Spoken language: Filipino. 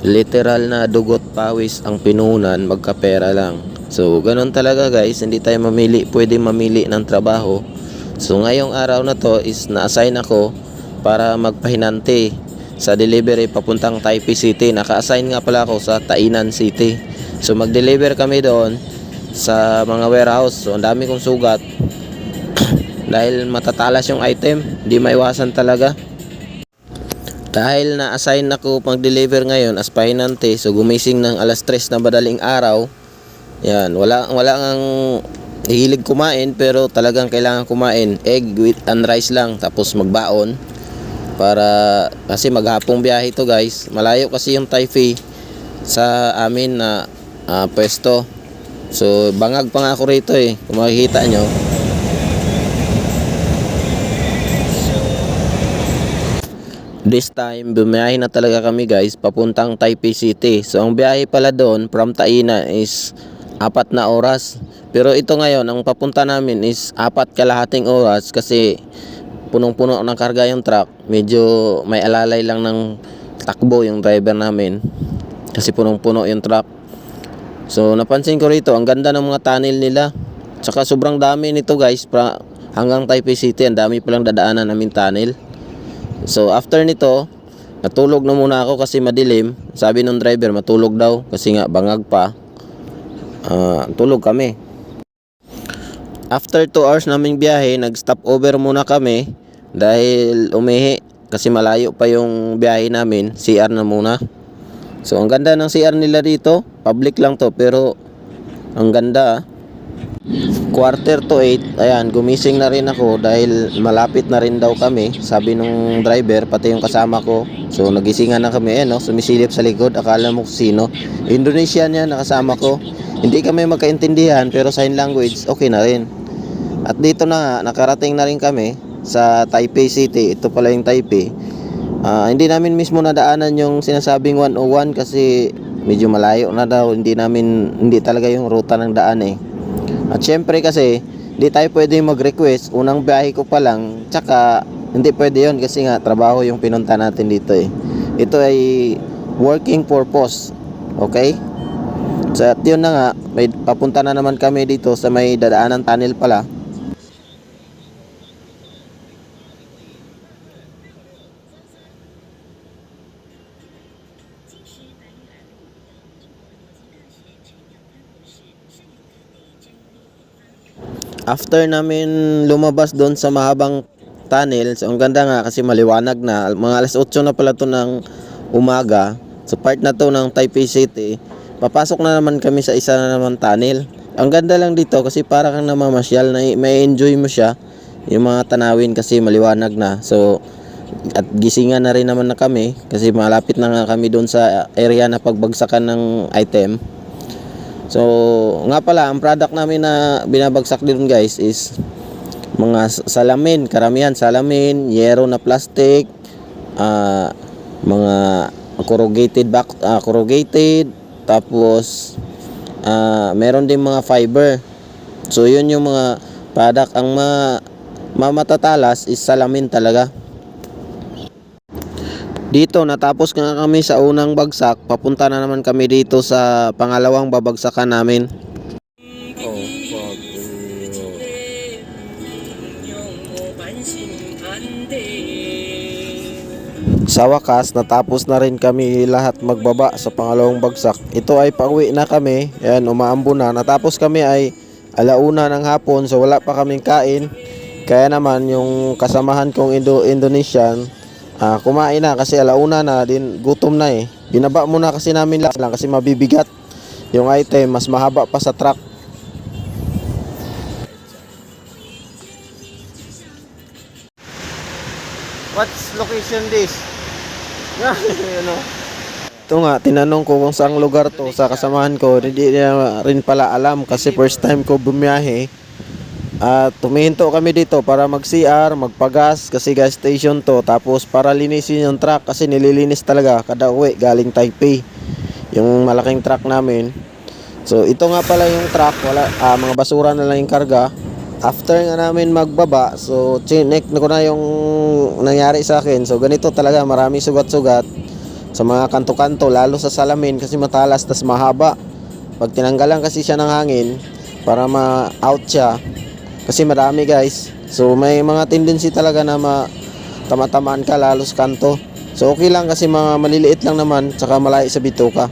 literal na dugot pawis ang pinunan, magkapera lang. So, ganun talaga guys, hindi tayo mamili, pwede mamili ng trabaho. So, ngayong araw na to is na-assign ako para magpahinante sa delivery papuntang Taipei City. Naka-assign nga pala ako sa Tainan City. So, mag-deliver kami doon sa mga warehouse. So, ang dami kong sugat. Dahil matatalas yung item, hindi maiwasan talaga. Dahil na-assign ako pag-deliver ngayon as pahinante, so gumising ng alas 3 na madaling araw. Yan, wala wala ang hilig kumain pero talagang kailangan kumain egg with and rice lang tapos magbaon para kasi maghapong biyahe to guys. Malayo kasi yung Taipei sa amin na ah, pwesto. So bangag pa nga ako rito eh. Kung makikita nyo. This time, bumiyahe na talaga kami guys, papuntang Taipei City. So, ang biyahe pala doon from Taina is apat na oras. Pero ito ngayon, ang papunta namin is apat kalahating oras kasi punong-puno ng karga yung truck. Medyo may alalay lang ng takbo yung driver namin. Kasi punong-puno yung truck. So, napansin ko rito, ang ganda ng mga tunnel nila. Tsaka sobrang dami nito guys, pra, hanggang Taipei City, ang dami palang dadaanan namin tunnel. So after nito, natulog na muna ako kasi madilim. Sabi nung driver, matulog daw kasi nga bangag pa. Ah, tulog kami. After 2 hours naming biyahe, nag-stop over muna kami dahil umihi kasi malayo pa yung biyahe namin. CR na muna. So ang ganda ng CR nila dito. Public lang to pero ang ganda ah. Quarter to 8, ayan, gumising na rin ako dahil malapit na rin daw kami. Sabi nung driver, pati yung kasama ko. So, nagisingan na kami, eh, no? Sumisilip sa likod, akala mo sino. Indonesian yan, nakasama ko. Hindi kami magkaintindihan, pero sign language, okay na rin. At dito na nakarating na rin kami sa Taipei City. Ito pala yung Taipei. Ah, hindi namin mismo nadaanan yung sinasabing 101 kasi medyo malayo na daw. Hindi namin, hindi talaga yung ruta ng daan eh. At syempre kasi, hindi tayo pwede mag-request. Unang biyahe ko pa lang. Tsaka, hindi pwede yon kasi nga, trabaho yung pinunta natin dito eh. Ito ay working purpose. Okay? So, at yun na nga, may papunta na naman kami dito sa may dadaanan tunnel pala. After namin lumabas doon sa mahabang tunnel, so ang ganda nga kasi maliwanag na. Mga alas 8 na pala to ng umaga. So part na to ng Taipei City. Papasok na naman kami sa isa na naman tunnel. Ang ganda lang dito kasi para kang namamasyal na may enjoy mo siya. Yung mga tanawin kasi maliwanag na. So at gisingan na rin naman na kami kasi malapit na nga kami doon sa area na pagbagsakan ng item. So, nga pala, ang product namin na binabagsak din guys is mga salamin, karamihan salamin, yero na plastic, ah, mga corrugated back, ah, corrugated, tapos ah, meron din mga fiber. So, yun yung mga product ang ma mamatatalas is salamin talaga. Dito natapos nga kami sa unang bagsak, papunta na naman kami dito sa pangalawang babagsakan namin. Sa wakas, natapos na rin kami lahat magbaba sa pangalawang bagsak. Ito ay pauwi na kami. Ayan, umaambo na. Natapos kami ay alauna ng hapon, so wala pa kaming kain. Kaya naman, yung kasamahan kong Indo Indonesian, ah, kumain na kasi alauna na, din gutom na eh. Binaba muna kasi namin lang kasi mabibigat yung item, mas mahaba pa sa truck. What's location this? Ano? Ito nga, tinanong ko kung saang lugar to sa kasamahan ko. Hindi niya rin pala alam kasi first time ko bumiyahe. At tumihinto kami dito para mag-CR, magpagas kasi gas station to. Tapos para linisin yung truck kasi nililinis talaga kada uwi galing Taipei. Yung malaking truck namin. So ito nga pala yung truck, wala, ah, mga basura na lang yung karga. After nga namin magbaba, so chinek na ko na yung nangyari sa akin. So ganito talaga, marami sugat-sugat. sa mga kanto-kanto lalo sa salamin kasi matalas tas mahaba pag tinanggalan kasi siya ng hangin para ma-out siya kasi marami guys so may mga tendency talaga na ma tamatamaan ka lalo sa kanto so okay lang kasi mga maliliit lang naman tsaka malayo sa bituka